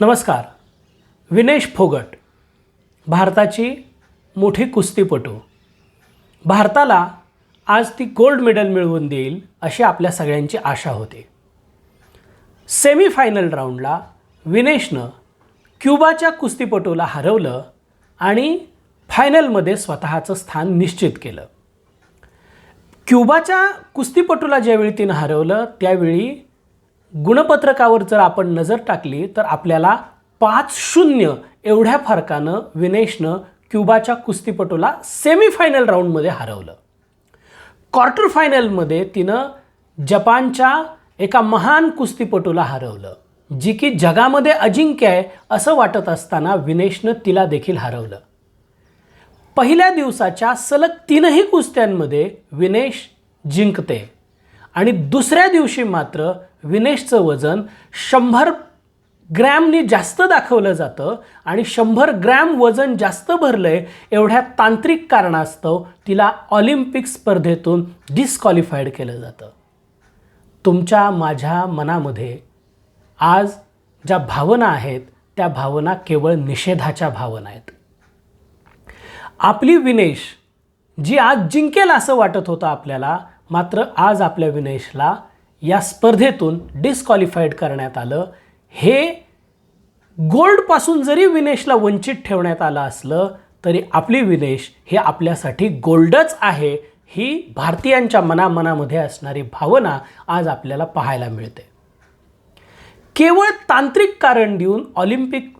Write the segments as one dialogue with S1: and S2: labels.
S1: नमस्कार. विनेश फोगट भारताची मोठी कुस्तीपटू. भारताला आज ती गोल्ड मेडल मिळवून देईल अशी आपल्या सगळ्यांची आशा होती. सेमीफायनल राऊंडला विनेशनं क्युबाच्या कुस्तीपटूला हरवलं आणि फायनलमध्ये स्वतःचं स्थान निश्चित केलं. क्युबाच्या कुस्तीपटूला ज्यावेळी तिनं हरवलं त्यावेळी गुणपत्रकावर जर आपण नजर टाकली तर आपल्याला पाच शून्य एवढ्या फरकानं विनेशनं क्युबाच्या कुस्तीपटूला सेमीफायनल राऊंडमध्ये हरवलं. क्वार्टर फायनलमध्ये तिनं जपानच्या एका महान कुस्तीपटूला हरवलं जी की जगामध्ये अजिंक्य आहे असं वाटत असताना विनेशनं तिला देखील हरवलं. पहिल्या दिवसाच्या सलग तीनही कुस्त्यांमध्ये विनेश जिंकते आणि दुसऱ्या दिवशी मात्र विनेशचं वजन शंभर ग्रॅमनी जास्त दाखवलं जातं आणि शंभर ग्रॅम वजन जास्त भरलं आहे एवढ्या तांत्रिक कारणास्तव तिला ऑलिम्पिक स्पर्धेतून डिस्क्वालिफाईड केलं जातं. तुमच्या माझ्या मनामध्ये आज ज्या भावना आहेत त्या भावना केवळ निषेधाच्या भावना आहेत. आपली विनेश जी आज जिंकेल असं वाटत होतं आपल्याला मात्र आज आपल्या विनेशला या स्पर्धेतून डिस्क्वालिफाईड करण्यात आलं. हे गोल्डपासून जरी विनेशला वंचित ठेवण्यात आलं असलं तरी आपली विनेश हे आपल्यासाठी गोल्डच आहे ही भारतीयांच्या मनामनामध्ये असणारी भावना आज आपल्याला पाहायला मिळते. केवळ तांत्रिक कारण देऊन ऑलिम्पिक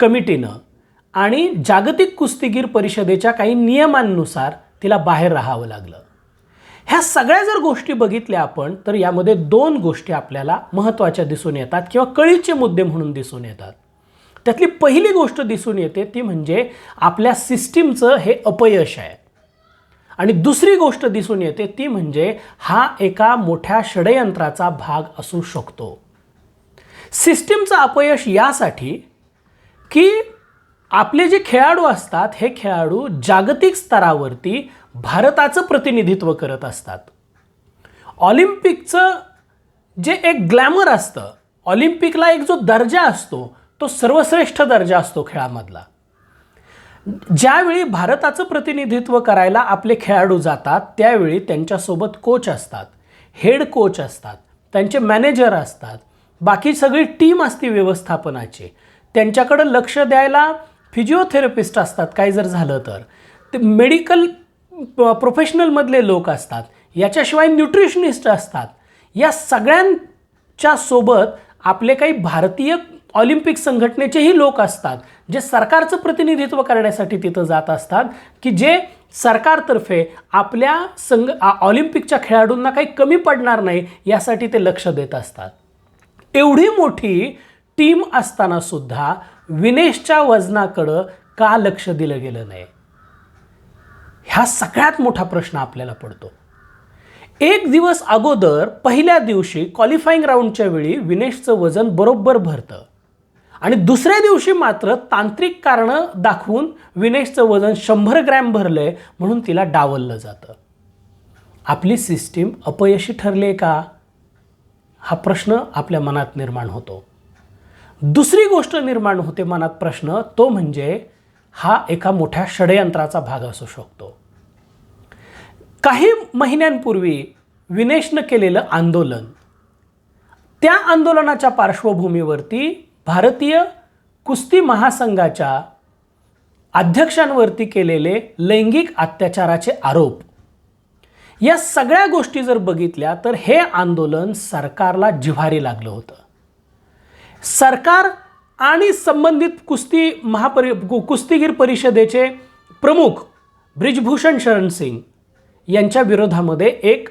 S1: कमिटीनं आणि जागतिक कुस्तीगीर परिषदेच्या काही नियमांनुसार तिला बाहेर राहावं लागलं. ह्या सगळ्या जर गोष्टी बघितल्या आपण तर यामध्ये दोन गोष्टी आपल्याला महत्त्वाच्या दिसून येतात किंवा कळीचे मुद्दे म्हणून दिसून येतात. त्यातली पहिली गोष्ट दिसून येते ती म्हणजे आपल्या सिस्टीमचं हे अपयश आहे. आणि दुसरी गोष्ट दिसून येते ती म्हणजे हा एका मोठ्या षडयंत्राचा भाग असू शकतो. सिस्टीमचं अपयश यासाठी की आपले जे खेळाडू असतात हे खेळाडू जागतिक स्तरावरती भारताचं प्रतिनिधित्व करत असतात. ऑलिम्पिकचं जे एक ग्लॅमर असतं ऑलिम्पिकला एक जो दर्जा असतो तो सर्वश्रेष्ठ दर्जा असतो खेळामधला. ज्यावेळी भारताचं प्रतिनिधित्व करायला आपले खेळाडू जातात त्यावेळी त्यांच्यासोबत कोच असतात हेड कोच असतात त्यांचे मॅनेजर असतात बाकी सगळी टीम असते व्यवस्थापनाची. त्यांच्याकडं लक्ष द्यायला फिजिओथेरपिस्ट असतात काही जर झालं तर. ते मेडिकल प्रोफेशनलमधले लोक असतात याच्याशिवाय न्यूट्रिशनिस्ट असतात. या सगळ्यांच्या सोबत आपले काही भारतीय ऑलिम्पिक संघटनेचेही लोक असतात जे सरकारचं प्रतिनिधित्व करण्यासाठी तिथं जात असतात की जे सरकारतर्फे आपल्या संघ ऑलिम्पिकच्या खेळाडूंना काही कमी पडणार नाही यासाठी ते लक्ष देत असतात. एवढी मोठी टीम असतानासुद्धा विनेशच्या वजनाकडं का लक्ष दिलं गेलं नाही? ह्या सगळ्यात मोठा प्रश्न आपल्याला पडतो. एक दिवस अगोदर पहिल्या दिवशी क्वालिफाईंग राऊंडच्या वेळी विनेशचं वजन बरोबर भरतं. आणि दुसऱ्या दिवशी मात्र तांत्रिक कारणं दाखवून विनेशचं वजन शंभर ग्रॅम भरलं आहे म्हणून तिला डावललं जातं. आपली सिस्टीम अपयशी ठरली का? हा प्रश्न आपल्या मनात निर्माण होतो. दुसरी गोष्ट निर्माण होते मनात प्रश्न तो म्हणजे हा एका मोठ्या षडयंत्राचा भाग असू शकतो. काही महिन्यांपूर्वी विनेशनं केलेलं आंदोलन त्या आंदोलनाच्या पार्श्वभूमीवरती भारतीय कुस्ती महासंघाच्या अध्यक्षांवरती केलेले लैंगिक अत्याचाराचे आरोप. या सगळ्या गोष्टी जर बघितल्या तर हे आंदोलन सरकारला जिव्हारी लागलं होतं. सरकार आणि संबंधित कुस्ती महापरि कु- कुस्तीगीर परिषदेचे प्रमुख ब्रिजभूषण शरण सिंग यांच्या विरोधामध्ये एक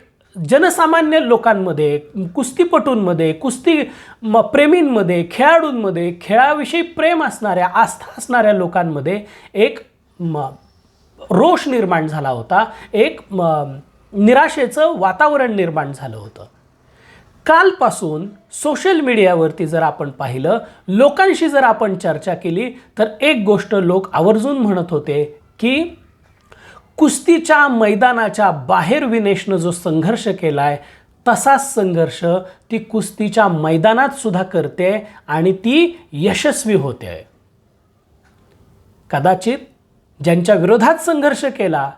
S1: जनसामान्य लोकांमध्ये कुस्तीपटूंमध्ये कुस्ती म प्रेमींमध्ये खेळाडूंमध्ये खेळाविषयी प्रेम असणाऱ्या आस्था असणाऱ्या लोकांमध्ये एक म रोष निर्माण झाला होता. एक म निराशेचं वातावरण निर्माण झालं होतं. कालपासून सोशल मीडियावरती जर आपण पाहिलं लोकांशी जर आपण चर्चा केली तर एक गोष्ट लोक आवर्जून म्हणत होते की कुस्तीच्या मैदानाच्या बाहेर विनेशनं जो संघर्ष केला आहे तसाच संघर्ष ती कुस्तीच्या मैदानात सुद्धा करते आणि ती यशस्वी होते. कदाचित ज्यांच्या विरोधात संघर्ष केला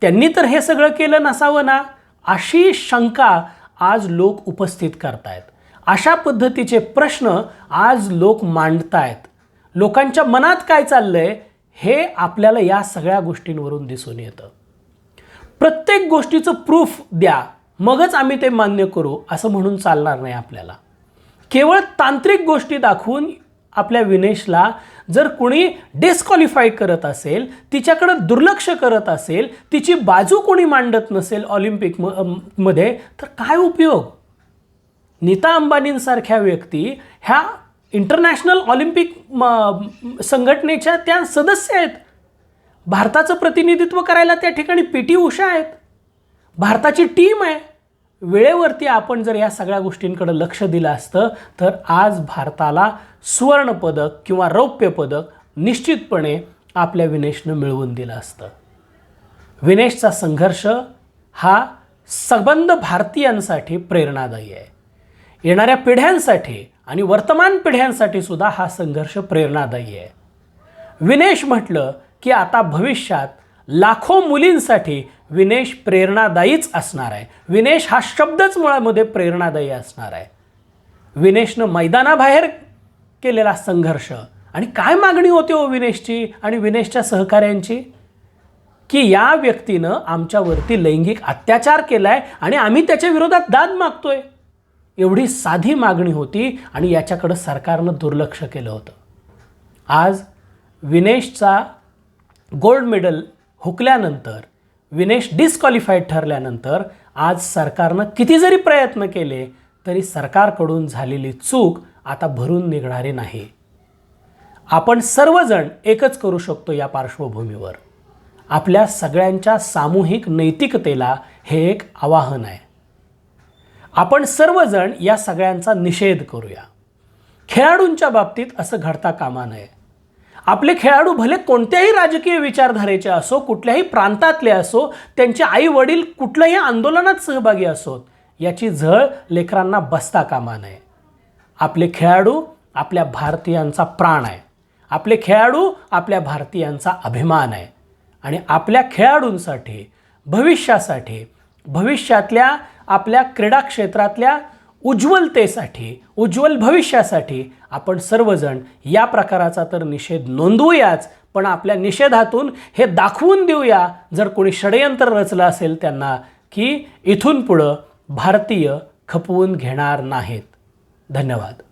S1: त्यांनी तर हे सगळं केलं नसावं ना? अशी शंका आज लोक उपस्थित करतायत. अशा पद्धतीचे प्रश्न आज लोक मांडतायत. लोकांच्या मनात काय चाललंय हे आपल्याला या सगळ्या गोष्टींवरून दिसून येतं. प्रत्येक गोष्टीचं प्रूफ द्या मगच आम्ही ते मान्य करू असं म्हणून चालणार नाही आपल्याला. केवळ तांत्रिक गोष्टी दाखवून आपल्या विनेशला जर कुणी डिस्क्वालिफाय करत असेल तिच्याकडं दुर्लक्ष करत असेल तिची बाजू कोणी मांडत नसेल ऑलिम्पिक म- मध्ये तर काय उपयोग? नीता अंबानींसारख्या व्यक्ती ह्या इंटरनॅशनल ऑलिम्पिक म- संघटनेच्या त्या सदस्य आहेत. भारताचं प्रतिनिधित्व करायला त्या ठिकाणी पी टी उषा आहेत. भारताची टीम आहे. वेळेवरती आपण जर या सगळ्या गोष्टींकडे लक्ष दिलं असतं तर आज भारताला सुवर्णपदक किंवा रौप्य पदक निश्चितपणे आपल्या विनेशनं मिळवून दिलं असतं. विनेशचा संघर्ष हा सबंध भारतीयांसाठी प्रेरणादायी आहे. येणाऱ्या पिढ्यांसाठी आणि वर्तमान पिढ्यांसाठी सुद्धा हा संघर्ष प्रेरणादायी आहे. विनेश म्हटलं की आता भविष्यात लाखो मुलींसाठी विनेश प्रेरणादायीच असणार आहे. विनेश हा शब्दच मुळामध्ये प्रेरणादायी असणार आहे. विनेशनं मैदानाबाहेर केलेला संघर्ष. आणि काय मागणी होती हो विनेशची आणि विनेशच्या सहकाऱ्यांची? की या व्यक्तीनं आमच्यावरती लैंगिक अत्याचार केला आहे आणि आम्ही त्याच्या विरोधात दाद मागतोय. एवढी साधी मागणी होती आणि याच्याकडं सरकारनं दुर्लक्ष केलं होतं. आज विनेशचा गोल्ड मेडल हुकल्यानंतर विनेश डिस्क्वालिफाईड ठरल्यानंतर आज सरकारनं किती जरी प्रयत्न केले तरी सरकारकडून झालेली चूक आता भरून निघणारी नाही. आपण सर्वजण एकच करू शकतो या पार्श्वभूमीवर. आपल्या सगळ्यांच्या सामूहिक नैतिकतेला हे एक आवाहन आहे. आपण सर्वजण या सगळ्यांचा निषेध करूया. खेळाडूंच्या बाबतीत असं घडता कामा नये. आपले खेळाडू भले कोणत्याही राजकीय विचारधारेचे असो कुठल्याही प्रांतातले असो त्यांचे आई वडील कुठल्याही आंदोलनात सहभागी असोत याची झळ लेकरांना बसता कामा नये. आपले खेळाडू आपल्या भारतीयांचा प्राण आहे. आपले खेळाडू आपल्या भारतीयांचा अभिमान आहे. आणि आपल्या खेळाडूंसाठी भविष्यासाठी भविष्यातल्या आपल्या क्रीडा क्षेत्रातल्या उज्ज्वलतेसाठी उज्ज्वल भविष्यासाठी आपण सर्वजण या प्रकाराचा तर निषेध नोंदवूयाच पण आपल्या निषेधातून हे दाखवून देऊया जर कोणी षडयंत्र रचलं असेल त्यांना की इथून पुढं भारतीय खपवून घेणार नाहीत. धन्यवाद.